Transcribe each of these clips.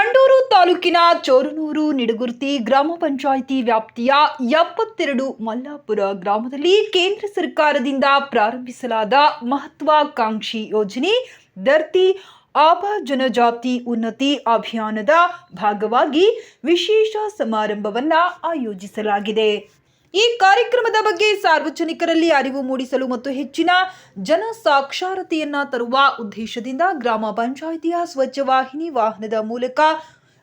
ಸಂಡೂರು ತಾಲೂಕಿನ ಚೋರನೂರು ನಿಡಗುರ್ತಿ ಗ್ರಾಮ ಪಂಚಾಯಿತಿ ವ್ಯಾಪ್ತಿಯ ಎಪ್ಪತ್ತೆರಡು ಮಲ್ಲಾಪುರ ಗ್ರಾಮದಲ್ಲಿ ಕೇಂದ್ರ ಸರ್ಕಾರದಿಂದ ಪ್ರಾರಂಭಿಸಲಾದ ಮಹತ್ವಾಕಾಂಕ್ಷಿ ಯೋಜನೆ ಧರ್ತಿ ಆಪ ಜನಜಾತಿ ಉನ್ನತಿ ಅಭಿಯಾನದ ಭಾಗವಾಗಿ ವಿಶೇಷ ಸಮಾರಂಭವನ್ನು ಆಯೋಜಿಸಲಾಗಿದೆ. ಈ ಕಾರ್ಯಕ್ರಮದ ಬಗ್ಗೆ ಸಾರ್ವಜನಿಕರಲ್ಲಿ ಅರಿವು ಮೂಡಿಸಲು ಮತ್ತು ಹೆಚ್ಚಿನ ಜನ ಸಾಕ್ಷರತೆಯನ್ನ ತರುವ ಉದ್ದೇಶದಿಂದ ಗ್ರಾಮ ಪಂಚಾಯಿತಿಯ ಸ್ವಚ್ಛ ವಾಹಿನಿ ವಾಹನದ ಮೂಲಕ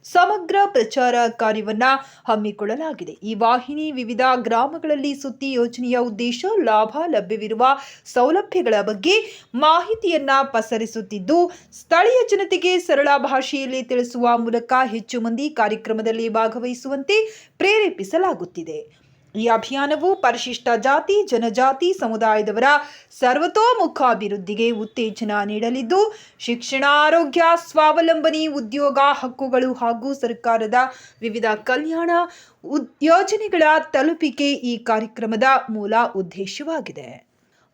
ಸಮಗ್ರ ಪ್ರಚಾರ ಕಾರ್ಯವನ್ನ ಹಮ್ಮಿಕೊಳ್ಳಲಾಗಿದೆ. ಈ ವಾಹಿನಿ ವಿವಿಧ ಗ್ರಾಮಗಳಲ್ಲಿ ಸುತ್ತಿ ಯೋಜನೆಯ ಉದ್ದೇಶ ಲಾಭ ಲಭ್ಯವಿರುವ ಸೌಲಭ್ಯಗಳ ಬಗ್ಗೆ ಮಾಹಿತಿಯನ್ನ ಪಸರಿಸುತ್ತಿದ್ದು, ಸ್ಥಳೀಯ ಜನತೆಗೆ ಸರಳ ಭಾಷೆಯಲ್ಲಿ ತಿಳಿಸುವ ಮೂಲಕ ಹೆಚ್ಚು ಮಂದಿ ಕಾರ್ಯಕ್ರಮದಲ್ಲಿ ಭಾಗವಹಿಸುವಂತೆ ಪ್ರೇರೇಪಿಸಲಾಗುತ್ತಿದೆ. ಈ ಅಭಿಯಾನವು ಪರಿಶಿಷ್ಟ ಜಾತಿ, ಜನಜಾತಿ ಸಮುದಾಯದವರ ಸರ್ವತೋಮುಖ ಅಭಿವೃದ್ಧಿಗೆ ಉತ್ತೇಜನ ನೀಡಲಿದ್ದು ಶಿಕ್ಷಣ ಆರೋಗ್ಯ ಸ್ವಾವಲಂಬನೆ, ಉದ್ಯೋಗ ಹಕ್ಕುಗಳು ಹಾಗೂ ಸರ್ಕಾರದ ವಿವಿಧ ಕಲ್ಯಾಣ ಯೋಜನೆಗಳ ತಲುಪಿಕೆ ಈ ಕಾರ್ಯಕ್ರಮದ ಮೂಲ ಉದ್ದೇಶವಾಗಿದೆ.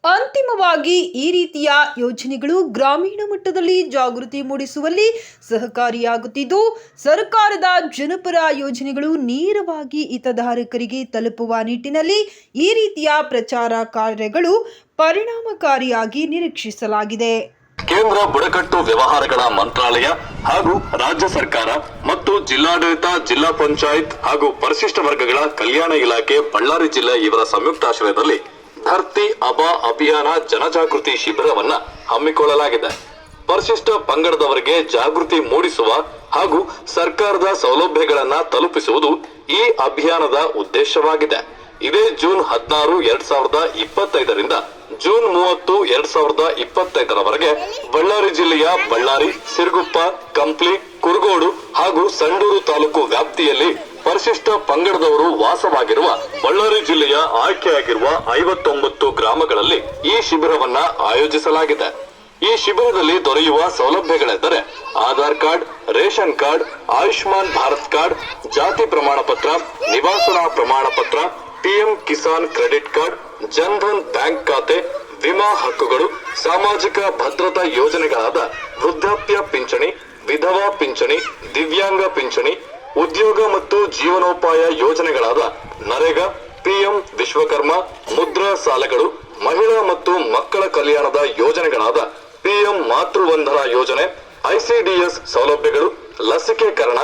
ಅಂತಿಮವಾಗಿ ಈ ರೀತಿಯ ಯೋಜನೆಗಳು ಗ್ರಾಮೀಣ ಮಟ್ಟದಲ್ಲಿ ಜಾಗೃತಿ ಮೂಡಿಸುವಲ್ಲಿ ಸಹಕಾರಿಯಾಗುತ್ತಿದ್ದು, ಸರ್ಕಾರದ ಜನಪರ ಯೋಜನೆಗಳು ನೇರವಾಗಿ ಹಿತಧಾರಕರಿಗೆ ತಲುಪುವ ನಿಟ್ಟಿನಲ್ಲಿ ಈ ರೀತಿಯ ಪ್ರಚಾರ ಕಾರ್ಯಗಳು ಪರಿಣಾಮಕಾರಿಯಾಗಿ ನಿರೀಕ್ಷಿಸಲಾಗಿದೆ. ಕೇಂದ್ರ ಬುಡಕಟ್ಟು ವ್ಯವಹಾರಗಳ ಮಂತ್ರಾಲಯ ಹಾಗೂ ರಾಜ್ಯ ಸರ್ಕಾರ ಮತ್ತು ಜಿಲ್ಲಾಡಳಿತ, ಜಿಲ್ಲಾ ಪಂಚಾಯತ್ ಹಾಗೂ ಪರಿಶಿಷ್ಟ ವರ್ಗಗಳ ಕಲ್ಯಾಣ ಇಲಾಖೆ, ಬಳ್ಳಾರಿ ಜಿಲ್ಲೆ ಇವರ ಸಂಯುಕ್ತಾಶ್ರಯದಲ್ಲಿ ಧರ್ತಿ ಅಬ ಅಭಿಯಾನ ಜನಜಾಗೃತಿ ಶಿಬಿರವನ್ನ ಹಮ್ಮಿಕೊಳ್ಳಲಾಗಿದೆ. ಪರಿಶಿಷ್ಟ ಪಂಗಡದವರಿಗೆ ಜಾಗೃತಿ ಮೂಡಿಸುವ ಹಾಗೂ ಸರ್ಕಾರದ ಸೌಲಭ್ಯಗಳನ್ನ ತಲುಪಿಸುವುದು ಈ ಅಭಿಯಾನದ ಉದ್ದೇಶವಾಗಿದೆ. ಇದೇ ಜೂನ್ ಹದಿನಾರು ಎರಡ್ ಸಾವಿರದ ಇಪ್ಪತ್ತೈದರಿಂದ ಜೂನ್ ಮೂವತ್ತು ಎರಡ್ ಸಾವಿರದ ಇಪ್ಪತ್ತೈದರವರೆಗೆ ಬಳ್ಳಾರಿ ಜಿಲ್ಲೆಯ ಬಳ್ಳಾರಿ, ಸಿರುಗುಪ್ಪ, ಕಂಪ್ಲಿ, ಕುರುಗೋಡು ಹಾಗೂ ಸಂಡೂರು ತಾಲೂಕು ವ್ಯಾಪ್ತಿಯಲ್ಲಿ ಪರಿಶಿಷ್ಟ ಪಂಗಡದವರು ವಾಸವಾಗಿರುವ ಬಳ್ಳಾರಿ ಜಿಲ್ಲೆಯ ಆಯ್ಕೆಯಾಗಿರುವ ಐವತ್ತೊಂಬತ್ತು ಗ್ರಾಮಗಳಲ್ಲಿ ಈ ಶಿಬಿರವನ್ನ ಆಯೋಜಿಸಲಾಗಿದೆ. ಈ ಶಿಬಿರದಲ್ಲಿ ದೊರೆಯುವ ಸೌಲಭ್ಯಗಳೆಂದರೆ Aadhaar card, ration card, Ayushman Bharat card, ಜಾತಿ ಪ್ರಮಾಣ ಪತ್ರ ನಿವಾಸನಾ ಪ್ರಮಾಣ ಪತ್ರ PM Kisan credit card, Jan Dhan bank ಖಾತೆ, ವಿಮಾ ಹಕ್ಕುಗಳು, ಸಾಮಾಜಿಕ ಭದ್ರತಾ ಯೋಜನೆಗಳಾದ ವೃದ್ಧಾಪ್ಯ ಪಿಂಚಣಿ, ವಿಧವಾ ಪಿಂಚಣಿ, ದಿವ್ಯಾಂಗ ಪಿಂಚಣಿ ಉದ್ಯೋಗ ಮತ್ತು ಜೀವನೋಪಾಯ ಯೋಜನೆಗಳಾದ ನರೇಗಾ, ಪಿಎಂ, ವಿಶ್ವಕರ್ಮ, ಮುದ್ರಾ ಸಾಲಗಳು, ಮಹಿಳಾ ಮತ್ತು ಮಕ್ಕಳ ಕಲ್ಯಾಣದ ಯೋಜನೆಗಳಾದ ಪಿಎಂ ಮಾತೃವಂಧನ ಯೋಜನೆ, ಐಸಿಡಿಎಸ್ ಸೌಲಭ್ಯಗಳು, ಲಸಿಕೆಕರಣ,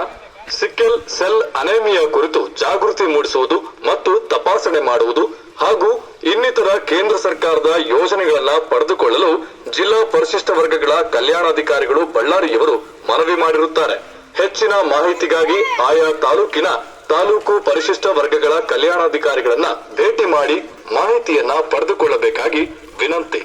ಸಿಕ್ಕೆಲ್ ಸೆಲ್ ಅನೇಮಿಯಾ ಕುರಿತು ಜಾಗೃತಿ ಮೂಡಿಸುವುದು ಮತ್ತು ತಪಾಸಣೆ ಮಾಡುವುದು ಹಾಗೂ ಇನ್ನಿತರ ಕೇಂದ್ರ ಸರ್ಕಾರದ ಯೋಜನೆಗಳನ್ನ ಪಡೆದುಕೊಳ್ಳಲು ಜಿಲ್ಲಾ ಪರಿಶಿಷ್ಟ ವರ್ಗಗಳ ಕಲ್ಯಾಣಾಧಿಕಾರಿಗಳು ಬಳ್ಳಾರಿಯವರು ಮನವಿ ಮಾಡಿರುತ್ತಾರೆ. ಹೆಚ್ಚಿನ ಮಾಹಿತಿಗಾಗಿ ಆಯಾ ತಾಲೂಕಿನ ತಾಲೂಕು ಪರಿಶಿಷ್ಟ ವರ್ಗಗಳ ಕಲ್ಯಾಣಾಧಿಕಾರಿಗಳನ್ನ ಭೇಟಿ ಮಾಡಿ ಮಾಹಿತಿಯನ್ನ ಪಡೆದುಕೊಳ್ಳಬೇಕಾಗಿ ವಿನಂತಿ.